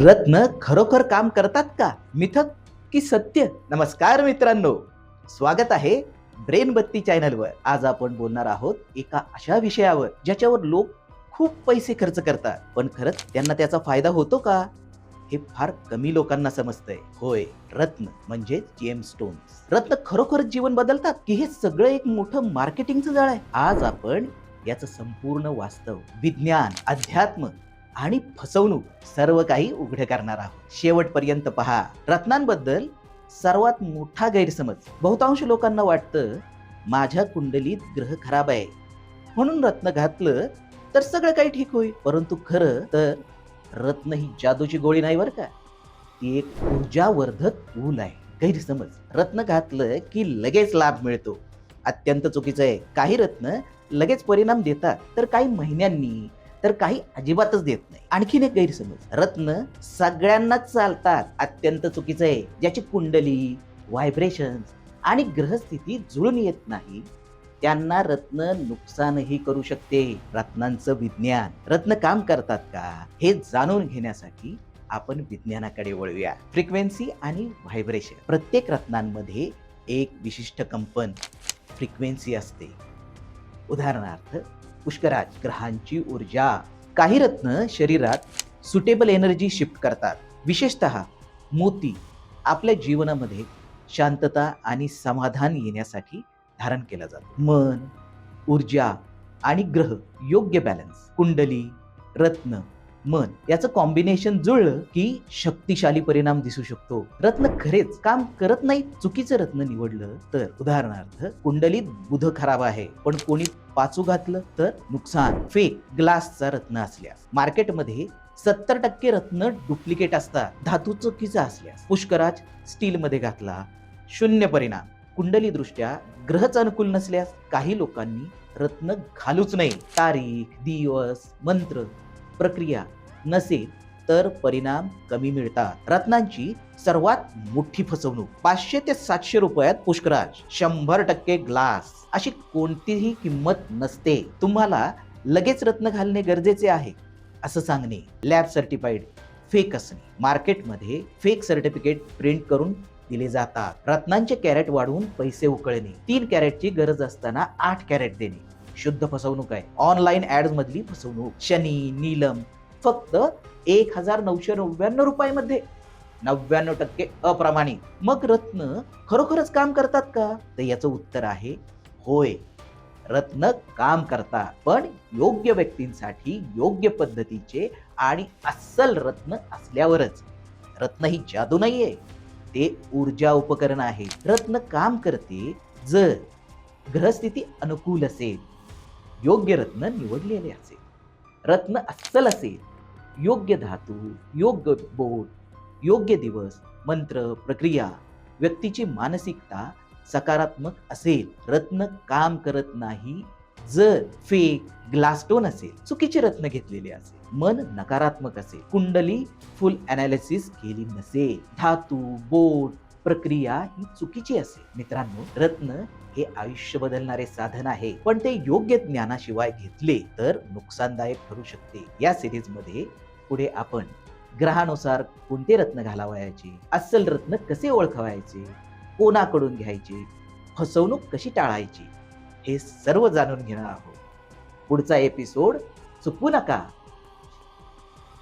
रत्न खरोखर काम करतात का? मिथक की सत्य? नमस्कार मित्रांनो. स्वागत आहे ब्रेन बत्ती चॅनलवर आज आपण बोलणार आहोत एका अशा विषयावर ज्याच्यावर लोक खूप पैसे खर्च करतात. पण खरंच त्यांना त्याचा फायदा होतो का? हे फार कमी लोकांना समजतंय. होय रत्न म्हणजे जेम स्टोन रत्न खरोखर जीवन बदलतात की हे सगळं एक मोठं मार्केटिंगचं जाळ आहे? आज आपण याचं संपूर्ण वास्तव विज्ञान अध्यात्म आणि फसवणूक सर्व काही उघड करणार आहोत. शेवटपर्यंत पहा. रत्नांबद्दल सर्वात मोठा गैरसमज. बहुतांश लोकांना वाटतं माझ्या कुंडलीत ग्रह खराब आहे म्हणून रत्न घातलं तर सगळं काही ठीक होईल. परंतु खरं तर रत्न ही जादूची गोळी नाही बरं का? ती एक ऊर्जावर्धक ऊन आहे. गैरसमज. रत्न घातलं की लगेच लाभ मिळतो. अत्यंत चुकीचं आहे. काही रत्न लगेच परिणाम देतात. तर काही महिन्यांनी तर काही अजिबातच देत नाही. आणखीन एक गैरसमज. रत्न सगळ्यांनाच चालतात. अत्यंत चुकीचं आहे. ज्याची कुंडली व्हायब्रेशन आणि ग्रहस्थिती जुळून येत नाही त्यांना रत्न नुकसानही करू शकते. रत्नांचं विज्ञान. रत्न काम करतात का? हे जाणून घेण्यासाठी आपण विज्ञानाकडे वळूया. फ्रिक्वेन्सी आणि व्हायब्रेशन प्रत्येक रत्नांमध्ये एक विशिष्ट कंपन फ्रिक्वेन्सी असते. उदाहरणार्थ पुष्कराज ग्रहांची ऊर्जा. काही रत्न शरीरात सुटेबल एनर्जी शिफ्ट करतात. विशेषतः मोती आपल्या जीवनामध्ये शांतता आणि समाधान येण्यासाठी धारण केला जातो. मन ऊर्जा आणि ग्रह योग्य बॅलन्स कुंडली रत्न मन याचं कॉम्बिनेशन जुळलं की शक्तिशाली परिणाम दिसू शकतो. रत्न खरेच काम करत नाही चुकीचं रत्न निवडलं तर. उदाहरणार्थ कुंडलीत बुध खराब आहे पण कोणी पाचू घातलं तर नुकसान. फेक ग्लासचा रत्न असल्यास मार्केटमध्ये सत्तर टक्के रत्न डुप्लिकेट असतात धातू चुकीचा असल्यास. पुष्कराज स्टील मध्ये घातला. शून्य परिणाम. कुंडली दृष्ट्या ग्रहच अनुकूल नसल्यास काही लोकांनी रत्न घालूच नाही तारीख दिवस मंत्र प्रक्रिया. नसेल तर परिणाम कमी मिळतात. रत्नांची सर्वात मोठी फसवणूक. पाचशे ते सातशे रुपयात पुष्कराज. शंभर टक्के ग्लास. अशी कोणतीही किंमत नसते. तुम्हाला लगेच रत्न घालणे गरजेचे आहे असं सांगणे. लॅब सर्टिफाईड फेक असणे. मार्केटमध्ये फेक सर्टिफिकेट प्रिंट करून दिले जातात. रत्नांचे कॅरेट वाढवून पैसे उकळणे. तीन कॅरेटची गरज असताना आठ कॅरेट देणे. शुद्ध फसवणूक आहे. ऑनलाईन ऍड मधली फसवणूक. शनी नीलम फक्त एक हजार नऊशे नव्याण्णव रुपयामध्ये. नव्याण्णव टक्के अप्रामाणिक मग रत्न खरोखरच काम करतात का? तर याचं उत्तर आहे होय. रत्न काम करतात पण योग्य व्यक्तींसाठी योग्य पद्धतीचे आणि अस्सल रत्न असल्यावरच. रत्न ही जादू नाहीये ते ऊर्जा उपकरण आहे. रत्न काम करते जर ग्रहस्थिती अनुकूल असेल. योग्य रत्न निवडलेले असेल. रत्न अस्सल असेल. योग्य धातू योग्य बोट योग्य दिवस मंत्र प्रक्रिया व्यक्तीची मानसिकता सकारात्मक असेल. रत्न काम करत नाही जर फेक ग्लासटोन असेल. चुकीचे रत्न घेतलेले असेल. मन नकारात्मक असेल. कुंडली फुल अनालिसिस केली नसेल. धातू बोट प्रक्रिया ही चुकीची असेल. मित्रांनो रत्न हे आयुष्य बदलणारे साधन आहे. पण ते योग्य ज्ञानाशिवाय घेतले तर नुकसानदायक ठरू शकते. या सिरीजमध्ये पुढे आपण ग्रहानुसार कोणते रत्न घालावयाचे अस्सल रत्न कसे ओळखवायचे कोणाकडून घ्यायचे फसवणूक कशी टाळायची हे सर्व जाणून घेणार आहोत. पुढचा एपिसोड चुकू नका.